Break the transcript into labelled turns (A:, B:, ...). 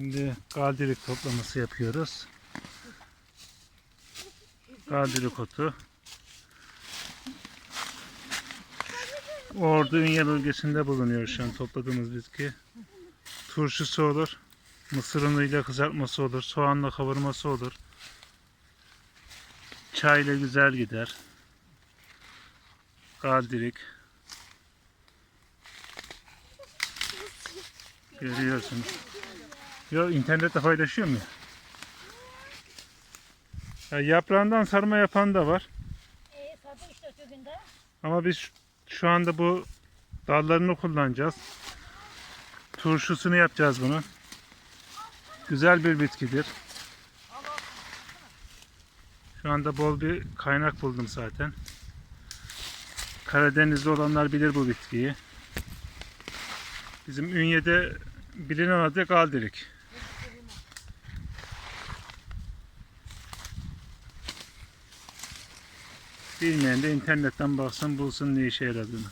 A: Şimdi galdirik toplaması yapıyoruz. Galdirik otu. Ordu Ünye bölgesinde bulunuyor şu an topladığımız bitki. Turşusu olur. Mısır unuyla kızartması olur. Soğanla kavurması olur. Çayla güzel gider. Galdirik. Görüyorsunuz. Yo internette paylaşıyor mu? Ya yaprağından sarma yapan da var.
B: Ee, sadı işte ötüründe.
A: Ama biz şu- anda bu dallarını kullanacağız. Turşusunu yapacağız bunu. Güzel bir bitkidir. Şu anda bol bir kaynak buldum zaten. Karadenizli olanlar bilir bu bitkiyi. Bizim Ünye'de bilinen adı galdirik. Bilmeyen de internetten baksın bulsun ne işe yaradığını.